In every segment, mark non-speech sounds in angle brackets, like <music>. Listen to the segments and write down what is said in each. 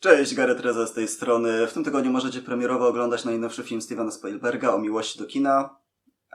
Cześć, Gareth Reza z tej strony. W tym tygodniu możecie premierowo oglądać najnowszy film Stevena Spielberga o miłości do kina.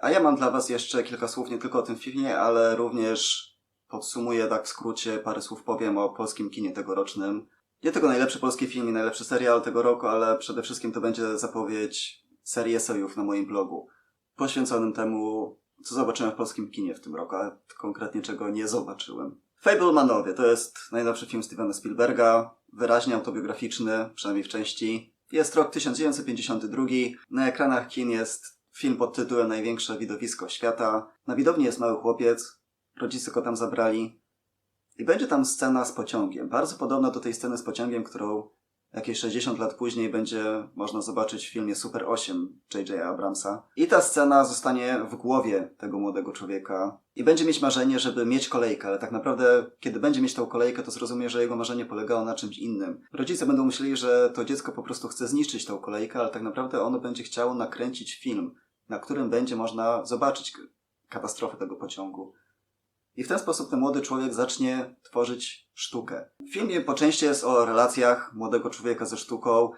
A ja mam dla Was jeszcze kilka słów nie tylko o tym filmie, ale również podsumuję tak w skrócie, parę słów powiem o polskim kinie tegorocznym. Nie tylko najlepszy polski film i najlepszy serial tego roku, ale przede wszystkim to będzie zapowiedź serii esejów na moim blogu, poświęconym temu, co zobaczyłem w polskim kinie w tym roku, a konkretnie czego nie zobaczyłem. Fablemanowie to jest najnowszy film Stevena Spielberga, wyraźnie autobiograficzny, przynajmniej w części. Jest rok 1952, na ekranach kin jest film pod tytułem Największe widowisko świata. Na widowni jest mały chłopiec, rodzice go tam zabrali i będzie tam scena z pociągiem, bardzo podobna do tej sceny z pociągiem, którą jakieś 60 lat później będzie można zobaczyć w filmie Super 8 J.J. Abramsa. I ta scena zostanie w głowie tego młodego człowieka i będzie mieć marzenie, żeby mieć kolejkę, ale tak naprawdę, kiedy będzie mieć tą kolejkę, to zrozumie, że jego marzenie polegało na czymś innym. Rodzice będą myśleli, że to dziecko po prostu chce zniszczyć tą kolejkę, ale tak naprawdę ono będzie chciało nakręcić film, na którym będzie można zobaczyć katastrofę tego pociągu. I w ten sposób ten młody człowiek zacznie tworzyć sztukę. W filmie po części jest o relacjach młodego człowieka ze sztuką,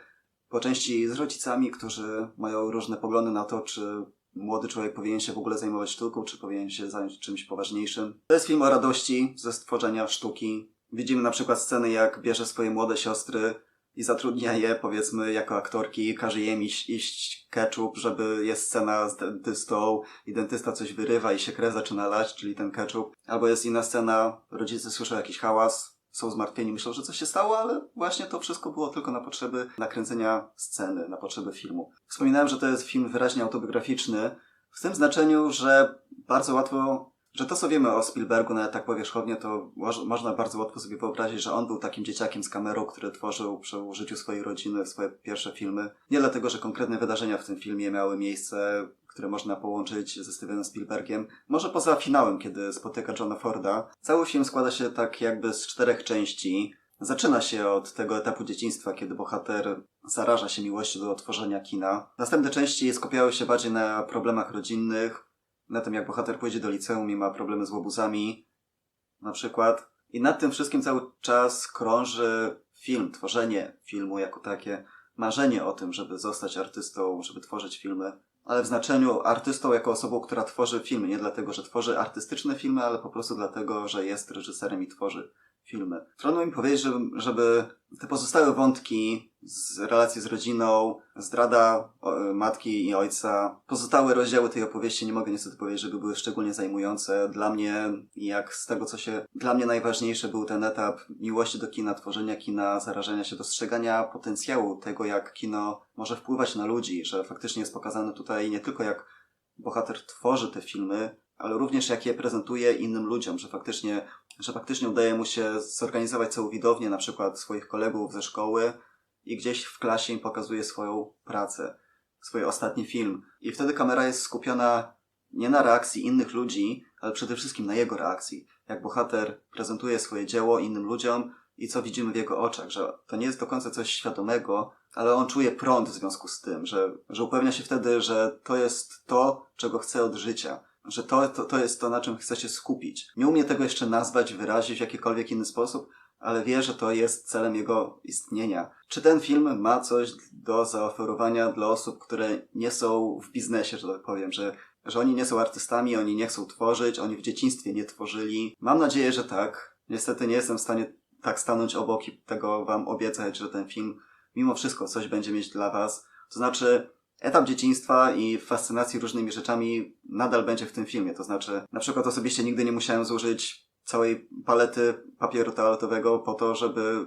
po części z rodzicami, którzy mają różne poglądy na to, czy młody człowiek powinien się w ogóle zajmować sztuką, czy powinien się zająć czymś poważniejszym. To jest film o radości ze stworzenia sztuki. Widzimy na przykład sceny, jak bierze swoje młode siostry i zatrudnia je, powiedzmy, jako aktorki, każe im iść, iść ketchup, żeby jest scena z dentystą i dentysta coś wyrywa i się krew zaczyna lać, czyli ten ketchup. Albo jest inna scena, rodzice słyszą jakiś hałas, są zmartwieni, myślą, że coś się stało, ale właśnie to wszystko było tylko na potrzeby nakręcenia sceny, na potrzeby filmu. Wspominałem, że to jest film wyraźnie autobiograficzny, w tym znaczeniu, że bardzo łatwo że to, co wiemy o Spielbergu, nawet tak powierzchownie, to można bardzo łatwo sobie wyobrazić, że on był takim dzieciakiem z kamerą, który tworzył przy użyciu swojej rodziny swoje pierwsze filmy. Nie dlatego, że konkretne wydarzenia w tym filmie miały miejsce, które można połączyć ze Stevenem Spielbergiem. Może poza finałem, kiedy spotyka Johna Forda. Cały film składa się tak jakby z czterech części. Zaczyna się od tego etapu dzieciństwa, kiedy bohater zaraża się miłością do tworzenia kina. Następne części skupiały się bardziej na problemach rodzinnych, na tym, jak bohater pójdzie do liceum i ma problemy z łobuzami, na przykład. I nad tym wszystkim cały czas krąży film, tworzenie filmu jako takie, marzenie o tym, żeby zostać artystą, żeby tworzyć filmy, ale w znaczeniu artystą jako osobą, która tworzy filmy. Nie dlatego, że tworzy artystyczne filmy, ale po prostu dlatego, że jest reżyserem i tworzy filmy. Trudno mi powiedzieć, żeby, żeby te pozostałe wątki z relacji z rodziną, zdrada matki i ojca, pozostałe rozdziały tej opowieści nie mogę niestety powiedzieć, żeby były szczególnie zajmujące. Dla mnie, jak z tego co się, dla mnie najważniejszy był ten etap miłości do kina, tworzenia kina, zarażenia się, dostrzegania potencjału tego, jak kino może wpływać na ludzi, że faktycznie jest pokazane tutaj nie tylko jak bohater tworzy te filmy, ale również jak je prezentuje innym ludziom, że faktycznie, że faktycznie udaje mu się zorganizować całą widownię, na przykład swoich kolegów ze szkoły i gdzieś w klasie im pokazuje swoją pracę, swój ostatni film. I wtedy kamera jest skupiona nie na reakcji innych ludzi, ale przede wszystkim na jego reakcji. Jak bohater prezentuje swoje dzieło innym ludziom i co widzimy w jego oczach, że to nie jest do końca coś świadomego, ale on czuje prąd w związku z tym, że, że upewnia się wtedy, że to jest to, czego chce od życia że to, to, to jest to, na czym chce się skupić. Nie umie tego jeszcze nazwać, wyrazić w jakikolwiek inny sposób, ale wie, że to jest celem jego istnienia. Czy ten film ma coś do zaoferowania dla osób, które nie są w biznesie, że tak powiem, że, że oni nie są artystami, oni nie chcą tworzyć, oni w dzieciństwie nie tworzyli? Mam nadzieję, że tak. Niestety nie jestem w stanie tak stanąć obok i tego wam obiecać, że ten film mimo wszystko coś będzie mieć dla was. To znaczy, etap dzieciństwa i fascynacji różnymi rzeczami nadal będzie w tym filmie. To znaczy, na przykład osobiście nigdy nie musiałem zużyć całej palety papieru toaletowego po to, żeby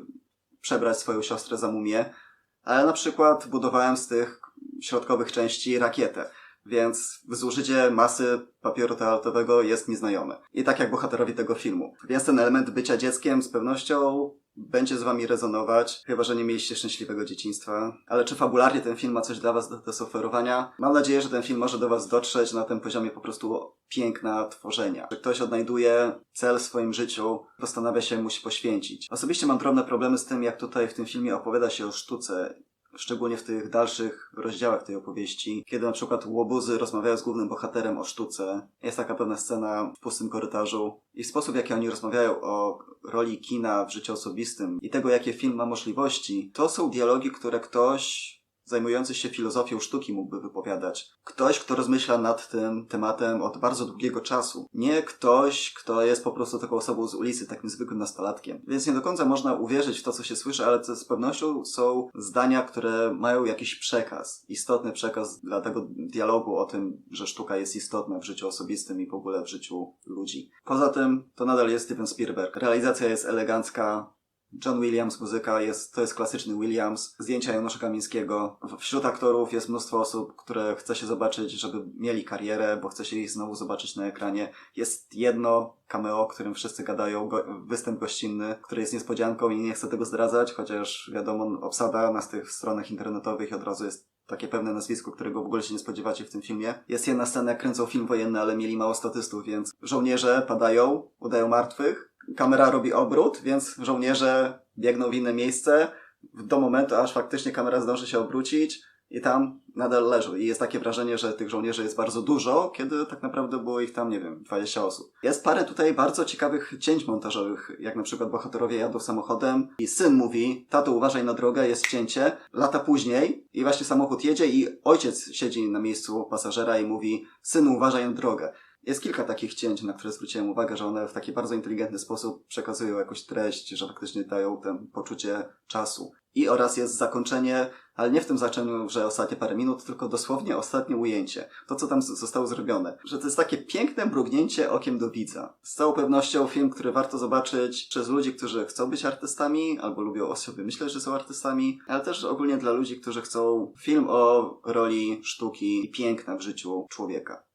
przebrać swoją siostrę za mumię, ale na przykład budowałem z tych środkowych części rakietę. Więc zużycie masy papieru toaletowego jest nieznajome. I tak jak bohaterowi tego filmu. Więc ten element bycia dzieckiem z pewnością będzie z wami rezonować, chyba że nie mieliście szczęśliwego dzieciństwa. Ale czy fabularnie ten film ma coś dla was do, do suferowania? Mam nadzieję, że ten film może do was dotrzeć na tym poziomie po prostu piękna tworzenia. Że ktoś odnajduje cel w swoim życiu, postanawia się mu się poświęcić. Osobiście mam drobne problemy z tym, jak tutaj w tym filmie opowiada się o sztuce szczególnie w tych dalszych rozdziałach tej opowieści, kiedy na przykład łobuzy rozmawiają z głównym bohaterem o sztuce. Jest taka pewna scena w pustym korytarzu i sposób, w jaki oni rozmawiają o roli kina w życiu osobistym i tego, jakie film ma możliwości, to są dialogi, które ktoś zajmujący się filozofią sztuki mógłby wypowiadać. Ktoś, kto rozmyśla nad tym tematem od bardzo długiego czasu. Nie ktoś, kto jest po prostu taką osobą z ulicy, takim zwykłym nastolatkiem. Więc nie do końca można uwierzyć w to, co się słyszy, ale to z pewnością są zdania, które mają jakiś przekaz. Istotny przekaz dla tego dialogu o tym, że sztuka jest istotna w życiu osobistym i w ogóle w życiu ludzi. Poza tym, to nadal jest Steven Spielberg. Realizacja jest elegancka, John Williams, muzyka, jest, to jest klasyczny Williams. Zdjęcia Janusza Kamińskiego. Wśród aktorów jest mnóstwo osób, które chce się zobaczyć, żeby mieli karierę, bo chce się ich znowu zobaczyć na ekranie. Jest jedno cameo, o którym wszyscy gadają, go, występ gościnny, który jest niespodzianką i nie chcę tego zdradzać, chociaż wiadomo, obsada na tych stronach internetowych i od razu jest takie pewne nazwisko, którego w ogóle się nie spodziewacie w tym filmie. Jest jedna scena, jak kręcą film wojenny, ale mieli mało statystów, więc żołnierze padają, udają martwych, kamera robi obrót, więc żołnierze biegną w inne miejsce do momentu, aż faktycznie kamera zdąży się obrócić i tam nadal leżą. I jest takie wrażenie, że tych żołnierzy jest bardzo dużo, kiedy tak naprawdę było ich tam, nie wiem, 20 osób. Jest parę tutaj bardzo ciekawych cięć montażowych, jak na przykład bohaterowie jadą samochodem i syn mówi, tato uważaj na drogę, jest cięcie. Lata później i właśnie samochód jedzie i ojciec siedzi na miejscu pasażera i mówi, synu uważaj na drogę. Jest kilka takich cięć, na które zwróciłem uwagę, że one w taki bardzo inteligentny sposób przekazują jakąś treść, że faktycznie dają ten poczucie czasu. I oraz jest zakończenie, ale nie w tym zakończeniu, że ostatnie parę minut, tylko dosłownie ostatnie ujęcie. To, co tam zostało zrobione. Że to jest takie piękne mrugnięcie okiem do widza. Z całą pewnością film, który warto zobaczyć przez ludzi, którzy chcą być artystami, albo lubią osoby myśleć, że są artystami, ale też ogólnie dla ludzi, którzy chcą film o roli sztuki i piękna w życiu człowieka.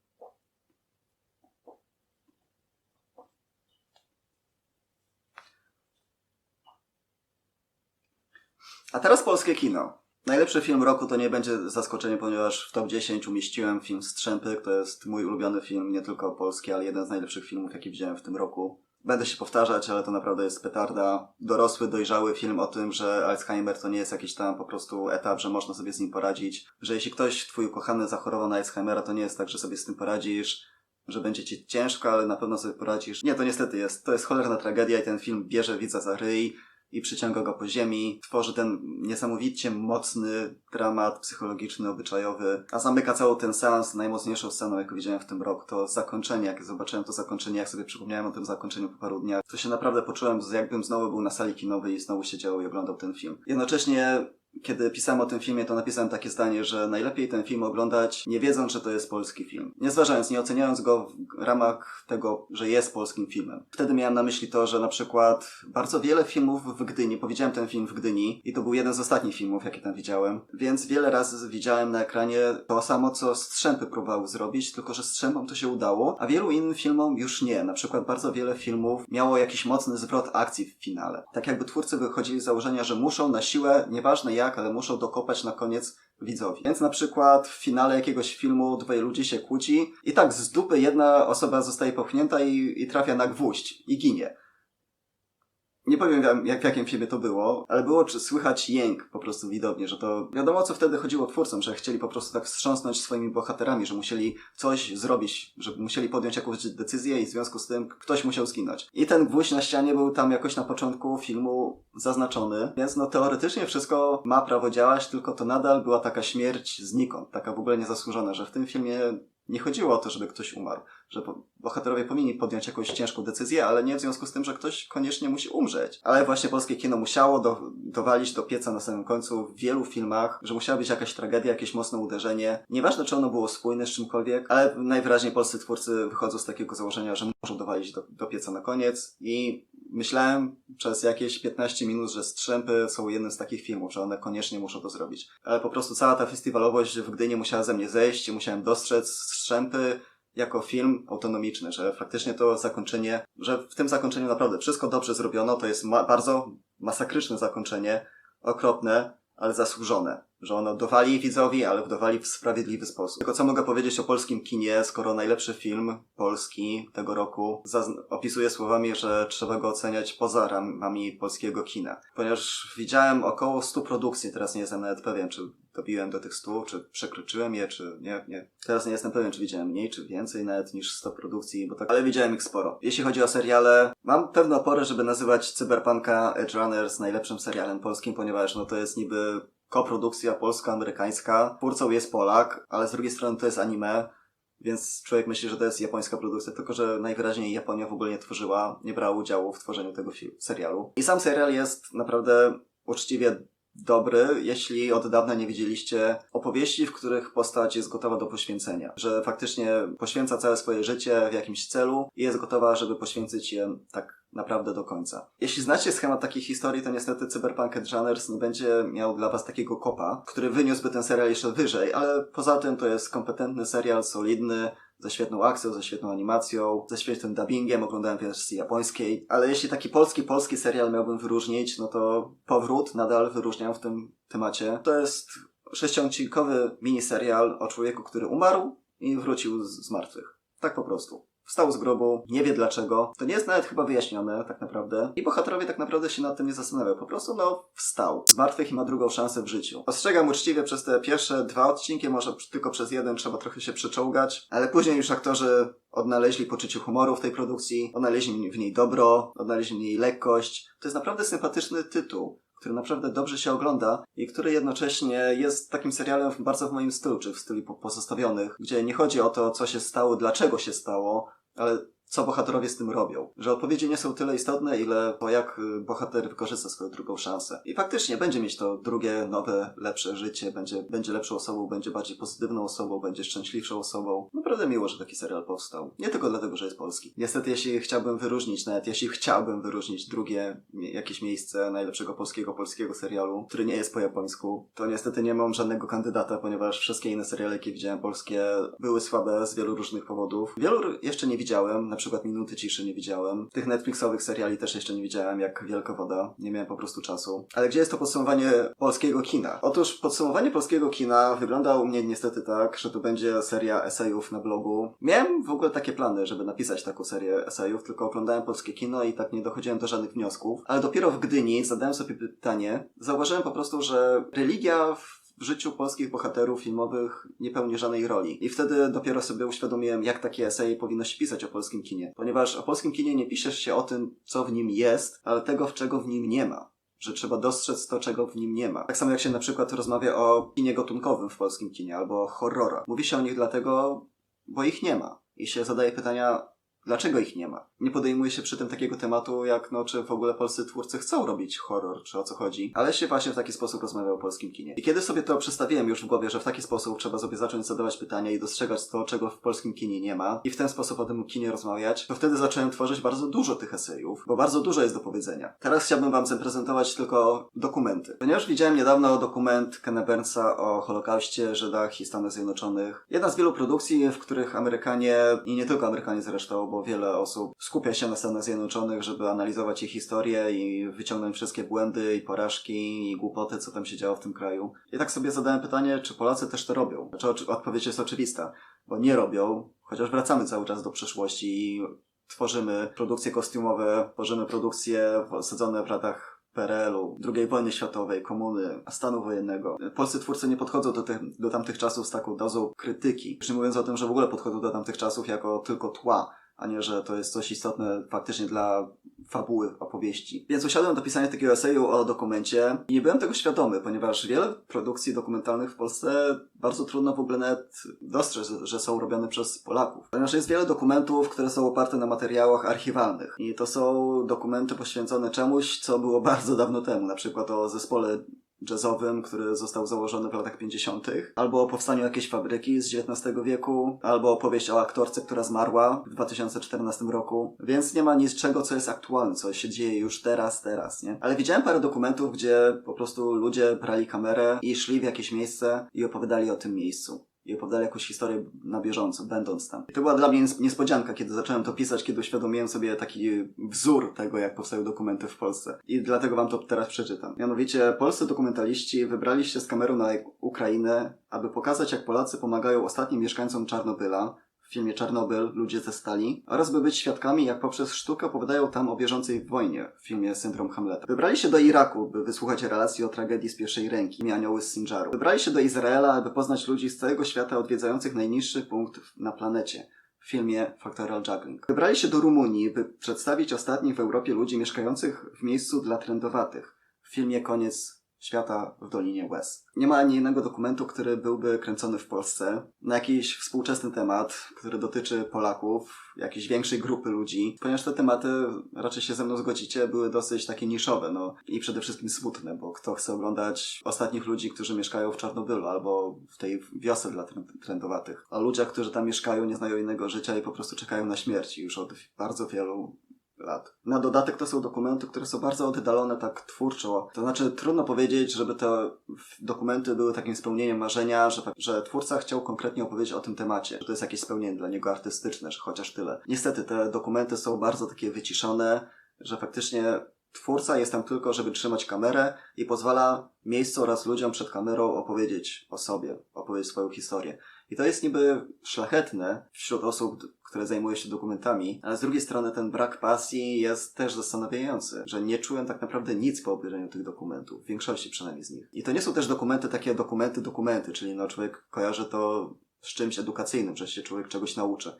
A teraz polskie kino. Najlepszy film roku to nie będzie zaskoczenie, ponieważ w top 10 umieściłem film Strzępy. To jest mój ulubiony film, nie tylko polski, ale jeden z najlepszych filmów, jaki widziałem w tym roku. Będę się powtarzać, ale to naprawdę jest petarda. Dorosły, dojrzały film o tym, że Alzheimer to nie jest jakiś tam po prostu etap, że można sobie z nim poradzić. Że jeśli ktoś, twój ukochany, zachorował na Alzheimera, to nie jest tak, że sobie z tym poradzisz, że będzie ci ciężko, ale na pewno sobie poradzisz. Nie, to niestety jest. To jest cholerna tragedia i ten film bierze widza za ryj i przyciąga go po ziemi, tworzy ten niesamowicie mocny dramat psychologiczny, obyczajowy, a zamyka cały ten seans najmocniejszą sceną, jaką widziałem w tym roku. To zakończenie, jak zobaczyłem to zakończenie, jak sobie przypomniałem o tym zakończeniu po paru dniach, to się naprawdę poczułem, jakbym znowu był na sali kinowej i znowu siedział i oglądał ten film. Jednocześnie kiedy pisałem o tym filmie, to napisałem takie zdanie, że najlepiej ten film oglądać nie wiedząc, że to jest polski film. Nie zważając, nie oceniając go w ramach tego, że jest polskim filmem. Wtedy miałem na myśli to, że na przykład bardzo wiele filmów w Gdyni, powiedziałem ten film w Gdyni i to był jeden z ostatnich filmów, jakie tam widziałem, więc wiele razy widziałem na ekranie to samo, co Strzępy próbowały zrobić, tylko że Strzępom to się udało, a wielu innym filmom już nie. Na przykład bardzo wiele filmów miało jakiś mocny zwrot akcji w finale. Tak jakby twórcy wychodzili z założenia, że muszą na siłę, nieważne jak, ale muszą dokopać na koniec widzowi. Więc na przykład w finale jakiegoś filmu dwaj ludzie się kłóci i tak z dupy jedna osoba zostaje popchnięta i, i trafia na gwóźdź i ginie. Nie powiem wam, jak w jakim filmie to było, ale było czy słychać jęk po prostu widownie, że to wiadomo o co wtedy chodziło twórcom, że chcieli po prostu tak wstrząsnąć swoimi bohaterami, że musieli coś zrobić, że musieli podjąć jakąś decyzję i w związku z tym ktoś musiał zginąć. I ten gwóźdź na ścianie był tam jakoś na początku filmu zaznaczony, więc no teoretycznie wszystko ma prawo działać, tylko to nadal była taka śmierć znikąd, taka w ogóle niezasłużona, że w tym filmie nie chodziło o to, żeby ktoś umarł, że bohaterowie powinni podjąć jakąś ciężką decyzję, ale nie w związku z tym, że ktoś koniecznie musi umrzeć. Ale właśnie polskie kino musiało do, dowalić do pieca na samym końcu w wielu filmach, że musiała być jakaś tragedia, jakieś mocne uderzenie. Nieważne, czy ono było spójne z czymkolwiek, ale najwyraźniej polscy twórcy wychodzą z takiego założenia, że muszą dowalić do, do pieca na koniec i myślałem przez jakieś 15 minut, że Strzępy są jednym z takich filmów, że one koniecznie muszą to zrobić. Ale po prostu cała ta festiwalowość w Gdyni musiała ze mnie zejść i musiałem dostrzec Strzępy jako film autonomiczny, że faktycznie to zakończenie, że w tym zakończeniu naprawdę wszystko dobrze zrobiono, to jest ma- bardzo masakryczne zakończenie, okropne, ale zasłużone. Że ono dowali widzowi, ale dowali w sprawiedliwy sposób. Tylko co mogę powiedzieć o polskim kinie, skoro najlepszy film polski tego roku opisuje słowami, że trzeba go oceniać poza ramami polskiego kina. Ponieważ widziałem około 100 produkcji, teraz nie jestem nawet pewien, czy dobiłem do tych 100, czy przekroczyłem je, czy nie, nie. Teraz nie jestem pewien, czy widziałem mniej, czy więcej nawet niż 100 produkcji, bo tak, ale widziałem ich sporo. Jeśli chodzi o seriale, mam pewne opory, żeby nazywać Cyberpunka Edge Runners najlepszym serialem polskim, ponieważ no to jest niby koprodukcja polsko-amerykańska. Twórcą jest Polak, ale z drugiej strony to jest anime, więc człowiek myśli, że to jest japońska produkcja, tylko że najwyraźniej Japonia w ogóle nie tworzyła, nie brała udziału w tworzeniu tego serialu. I sam serial jest naprawdę uczciwie dobry, jeśli od dawna nie widzieliście opowieści, w których postać jest gotowa do poświęcenia. Że faktycznie poświęca całe swoje życie w jakimś celu i jest gotowa, żeby poświęcić je tak naprawdę do końca. Jeśli znacie schemat takich historii, to niestety Cyberpunk Edge Runners nie będzie miał dla was takiego kopa, który wyniósłby ten serial jeszcze wyżej, ale poza tym to jest kompetentny serial, solidny, ze świetną akcją, ze świetną animacją, ze świetnym dubbingiem, oglądałem wersji japońskiej, ale jeśli taki polski, polski serial miałbym wyróżnić, no to Powrót nadal wyróżniam w tym temacie. To jest sześciodcinkowy miniserial o człowieku, który umarł i wrócił z, z martwych. Tak po prostu. Wstał z grobu, nie wie dlaczego. To nie jest nawet chyba wyjaśnione, tak naprawdę. I bohaterowie tak naprawdę się nad tym nie zastanawiają. Po prostu, no, wstał. Z martwych i ma drugą szansę w życiu. Ostrzegam uczciwie przez te pierwsze dwa odcinki, może tylko przez jeden trzeba trochę się przeczołgać, ale później już aktorzy odnaleźli poczucie humoru w tej produkcji, odnaleźli w niej dobro, odnaleźli w niej lekkość. To jest naprawdę sympatyczny tytuł który naprawdę dobrze się ogląda i który jednocześnie jest takim serialem bardzo w moim stylu, czy w stylu po- pozostawionych, gdzie nie chodzi o to, co się stało, dlaczego się stało, ale co bohaterowie z tym robią. Że odpowiedzi nie są tyle istotne, ile to jak y, bohater wykorzysta swoją drugą szansę. I faktycznie będzie mieć to drugie, nowe, lepsze życie, będzie, będzie lepszą osobą, będzie bardziej pozytywną osobą, będzie szczęśliwszą osobą. Naprawdę miło, że taki serial powstał. Nie tylko dlatego, że jest polski. Niestety, jeśli chciałbym wyróżnić, nawet jeśli chciałbym wyróżnić drugie jakieś miejsce najlepszego polskiego, polskiego serialu, który nie jest po japońsku, to niestety nie mam żadnego kandydata, ponieważ wszystkie inne seriale, jakie widziałem polskie, były słabe z wielu różnych powodów. Wielu jeszcze nie widziałem, na przykład Minuty Ciszy nie widziałem. Tych Netflixowych seriali też jeszcze nie widziałem, jak Wielka Woda. Nie miałem po prostu czasu. Ale gdzie jest to podsumowanie polskiego kina? Otóż podsumowanie polskiego kina wygląda u mnie niestety tak, że to będzie seria esejów na blogu. Miałem w ogóle takie plany, żeby napisać taką serię esejów, tylko oglądałem polskie kino i tak nie dochodziłem do żadnych wniosków. Ale dopiero w Gdyni zadałem sobie pytanie, zauważyłem po prostu, że religia w w życiu polskich bohaterów filmowych nie pełni żadnej roli. I wtedy dopiero sobie uświadomiłem, jak takie eseje powinno się pisać o polskim kinie. Ponieważ o polskim kinie nie piszesz się o tym, co w nim jest, ale tego, czego w nim nie ma. Że trzeba dostrzec to, czego w nim nie ma. Tak samo jak się na przykład rozmawia o kinie gatunkowym w polskim kinie, albo o horrorach. Mówi się o nich dlatego, bo ich nie ma. I się zadaje pytania, dlaczego ich nie ma? Nie podejmuje się przy tym takiego tematu, jak no, czy w ogóle polscy twórcy chcą robić horror, czy o co chodzi. Ale się właśnie w taki sposób rozmawia o polskim kinie. I kiedy sobie to przedstawiłem już w głowie, że w taki sposób trzeba sobie zacząć zadawać pytania i dostrzegać to, czego w polskim kinie nie ma, i w ten sposób o tym kinie rozmawiać, to wtedy zacząłem tworzyć bardzo dużo tych esejów, bo bardzo dużo jest do powiedzenia. Teraz chciałbym wam zaprezentować tylko dokumenty. Ponieważ widziałem niedawno dokument Kena o Holokauście, Żydach i Stanach Zjednoczonych. Jedna z wielu produkcji, w których Amerykanie, i nie tylko Amerykanie zresztą, bo wiele osób skupia się na Stanach Zjednoczonych, żeby analizować ich historię i wyciągnąć wszystkie błędy i porażki i głupoty, co tam się działo w tym kraju. I tak sobie zadałem pytanie, czy Polacy też to robią? Znaczy, oczy- odpowiedź jest oczywista, bo nie robią, chociaż wracamy cały czas do przeszłości i tworzymy produkcje kostiumowe, tworzymy produkcje osadzone w latach PRL-u, II wojny światowej, komuny, stanu wojennego. Polscy twórcy nie podchodzą do, tych, do tamtych czasów z taką dozą krytyki. Już mówiąc o tym, że w ogóle podchodzą do tamtych czasów jako tylko tła, a nie, że to jest coś istotne faktycznie dla fabuły opowieści. Więc usiadłem do pisania takiego eseju o dokumencie i nie byłem tego świadomy, ponieważ wiele produkcji dokumentalnych w Polsce bardzo trudno w ogóle nawet dostrzec, że- są robione przez Polaków. Ponieważ jest wiele dokumentów, które są oparte na materiałach archiwalnych. I to są dokumenty poświęcone czemuś, co było <laughs> bardzo dawno temu. Na przykład o zespole jazzowym, który został założony w latach 50., albo o powstaniu jakiejś fabryki z XIX wieku, albo opowieść o aktorce, która zmarła w 2014 roku. Więc nie ma niczego, co jest aktualne, co się dzieje już teraz, teraz, nie? Ale widziałem parę dokumentów, gdzie po prostu ludzie brali kamerę i szli w jakieś miejsce i opowiadali o tym miejscu. I opowiadali jakąś historię na bieżąco, będąc tam. I to była dla mnie nies- niespodzianka, kiedy zacząłem to pisać, kiedy uświadomiłem sobie taki wzór tego, jak powstają dokumenty w Polsce. I dlatego wam to teraz przeczytam. Mianowicie, polscy dokumentaliści wybrali się z kamerą na Ukrainę, aby pokazać, jak Polacy pomagają ostatnim mieszkańcom Czarnobyla, w filmie Czarnobyl, Ludzie ze stali, oraz by być świadkami, jak poprzez sztukę opowiadają tam o bieżącej wojnie w filmie Syndrom Hamleta. Wybrali się do Iraku, by wysłuchać relacji o tragedii z pierwszej ręki, Anioły z Sinjaru. Wybrali się do Izraela, aby poznać ludzi z całego świata odwiedzających najniższy punkt na planecie. W filmie Factorial Juggling. Wybrali się do Rumunii, by przedstawić ostatnich w Europie ludzi mieszkających w miejscu dla trendowatych. W filmie Koniec Świata w Dolinie Łez. Nie ma ani jednego dokumentu, który byłby kręcony w Polsce na jakiś współczesny temat, który dotyczy Polaków, jakiejś większej grupy ludzi, ponieważ te tematy, raczej się ze mną zgodzicie, były dosyć takie niszowe, no i przede wszystkim smutne, bo kto chce oglądać ostatnich ludzi, którzy mieszkają w Czarnobylu albo w tej wiosce dla trend- trendowatych. A ludziach, którzy tam mieszkają, nie znają innego życia i po prostu czekają na śmierć już od bardzo wielu lat. Na dodatek to są dokumenty, które są bardzo oddalone tak twórczo. To znaczy trudno powiedzieć, żeby te dokumenty były takim spełnieniem marzenia, że, że twórca chciał konkretnie opowiedzieć o tym temacie, że to jest jakieś spełnienie dla niego artystyczne, że chociaż tyle. Niestety te dokumenty są bardzo takie wyciszone, że faktycznie twórca jest tam tylko, żeby trzymać kamerę i pozwala miejscu oraz ludziom przed kamerą opowiedzieć o sobie, opowiedzieć swoją historię. I to jest niby szlachetne wśród osób, które zajmują się dokumentami, ale z drugiej strony ten brak pasji jest też zastanawiający, że nie czułem tak naprawdę nic po obejrzeniu tych dokumentów, w większości przynajmniej z nich. I to nie są też dokumenty takie dokumenty, dokumenty, czyli no człowiek kojarzy to z czymś edukacyjnym, że się człowiek czegoś nauczy.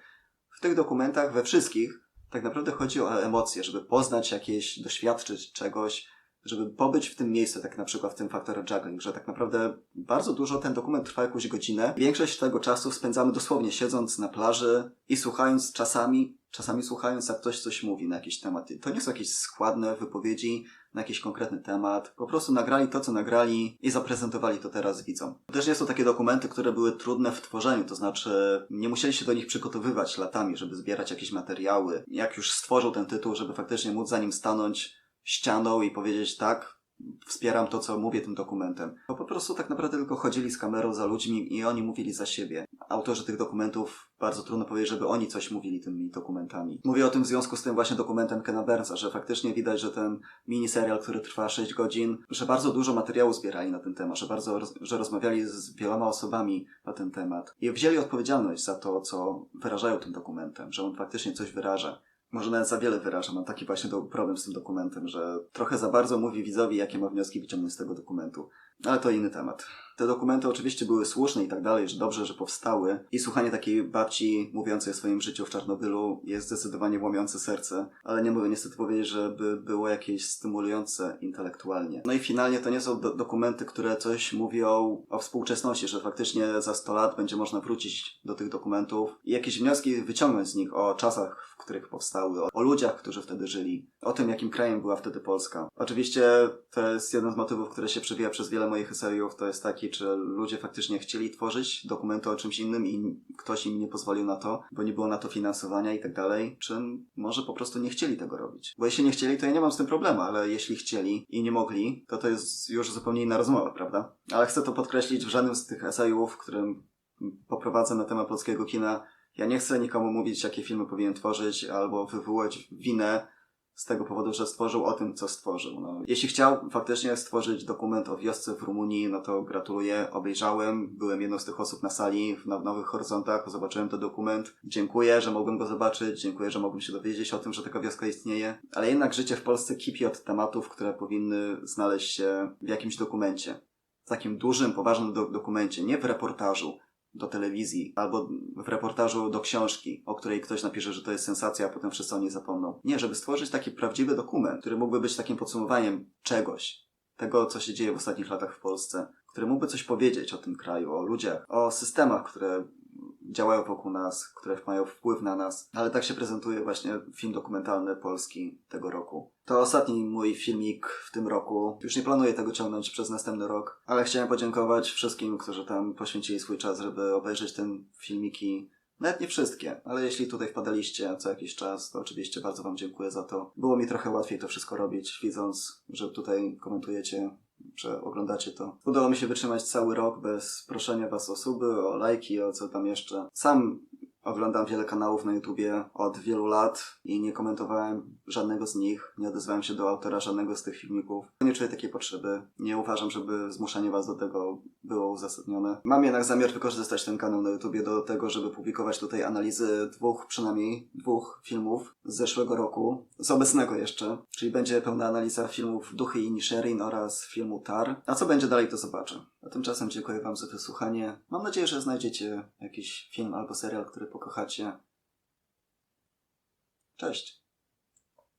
W tych dokumentach, we wszystkich, tak naprawdę chodzi o emocje, żeby poznać jakieś, doświadczyć czegoś, żeby pobyć w tym miejscu, tak na przykład w tym Factor Juggling, że tak naprawdę bardzo dużo ten dokument trwa jakąś godzinę. Większość tego czasu spędzamy dosłownie siedząc na plaży i słuchając czasami, czasami słuchając jak ktoś coś mówi na jakiś temat. To nie są jakieś składne wypowiedzi na jakiś konkretny temat. Po prostu nagrali to, co nagrali i zaprezentowali to teraz widzom. Też nie są takie dokumenty, które były trudne w tworzeniu, to znaczy nie musieli się do nich przygotowywać latami, żeby zbierać jakieś materiały. Jak już stworzył ten tytuł, żeby faktycznie móc za nim stanąć ścianą i powiedzieć tak, wspieram to, co mówię tym dokumentem. Bo po prostu tak naprawdę tylko chodzili z kamerą za ludźmi i oni mówili za siebie. Autorzy tych dokumentów bardzo trudno powiedzieć, żeby oni coś mówili tymi dokumentami. Mówię o tym w związku z tym właśnie dokumentem Kena Burnsa, że faktycznie widać, że ten miniserial, który trwa 6 godzin, że bardzo dużo materiału zbierali na ten temat, że bardzo, że rozmawiali z wieloma osobami na ten temat i wzięli odpowiedzialność za to, co wyrażają tym dokumentem, że on faktycznie coś wyraża może nawet za wiele wyraża. Mam taki właśnie problem z tym dokumentem, że trochę za bardzo mówi widzowi, jakie ma wnioski wyciągnąć z tego dokumentu. Ale to inny temat. Te dokumenty oczywiście były słuszne i tak dalej, że dobrze, że powstały. I słuchanie takiej babci mówiącej o swoim życiu w Czarnobylu jest zdecydowanie łamiące serce, ale nie mogę niestety powiedzieć, żeby było jakieś stymulujące intelektualnie. No i finalnie to nie są do dokumenty, które coś mówią o współczesności, że faktycznie za 100 lat będzie można wrócić do tych dokumentów i jakieś wnioski wyciągnąć z nich o czasach, w których powstały, o, o ludziach, którzy wtedy żyli, o tym, jakim krajem była wtedy Polska. Oczywiście to jest jeden z motywów, który się przewija przez wiele moich esejów, to jest taki, czy ludzie faktycznie chcieli tworzyć dokumenty o czymś innym i ktoś im nie pozwolił na to, bo nie było na to finansowania i tak dalej, czy może po prostu nie chcieli tego robić. Bo jeśli nie chcieli, to ja nie mam z tym problemu, ale jeśli chcieli i nie mogli, to to jest już zupełnie inna rozmowa, prawda? Ale chcę to podkreślić w żadnym z tych esejów, którym poprowadzę na temat polskiego kina, ja nie chcę nikomu mówić, jakie filmy powinien tworzyć, albo wywołać winę z tego powodu, że stworzył o tym, co stworzył. No, jeśli chciał faktycznie stworzyć dokument o wiosce w Rumunii, no to gratuluję, obejrzałem, byłem jedną z tych osób na sali w Nowych Horyzontach, zobaczyłem ten dokument. Dziękuję, że mogłem go zobaczyć, dziękuję, że mogłem się dowiedzieć o tym, że taka wioska istnieje. Ale jednak życie w Polsce kipi od tematów, które powinny znaleźć się w jakimś dokumencie. W takim dużym, poważnym do dokumencie, nie w reportażu, do telewizji albo w reportażu do książki, o której ktoś napisze, że to jest sensacja, a potem wszyscy o niej zapomną. Nie, żeby stworzyć taki prawdziwy dokument, który mógłby być takim podsumowaniem czegoś, tego, co się dzieje w ostatnich latach w Polsce, który mógłby coś powiedzieć o tym kraju, o ludziach, o systemach, które działają wokół nas, które mają wpływ na nas. Ale tak się prezentuje właśnie film dokumentalny polski tego roku. To ostatni mój filmik w tym roku. Już nie planuję tego ciągnąć przez następny rok, ale chciałem podziękować wszystkim, którzy tam poświęcili swój czas, żeby obejrzeć ten filmiki. Nawet nie wszystkie, ale jeśli tutaj wpadaliście co jakiś czas, to oczywiście bardzo Wam dziękuję za to. Było mi trochę łatwiej to wszystko robić, widząc, że tutaj komentujecie że oglądacie to. Udało mi się wytrzymać cały rok bez proszenia was o suby, o lajki, o co tam jeszcze. Sam oglądam wiele kanałów na YouTubie od wielu lat i nie komentowałem żadnego z nich, nie odezwałem się do autora żadnego z tych filmików. Nie czuję takiej potrzeby. Nie uważam, żeby zmuszanie was do tego było uzasadnione. Mam jednak zamiar wykorzystać ten kanał na YouTubie do tego, żeby publikować tutaj analizy dwóch, przynajmniej dwóch filmów z zeszłego roku, z obecnego jeszcze, czyli będzie pełna analiza filmów Duchy i Nisherin oraz filmu Tar. A co będzie dalej, to zobaczę. A tymczasem dziękuję wam za wysłuchanie. Mam nadzieję, że znajdziecie jakiś film albo serial, który pokochacie. Cześć!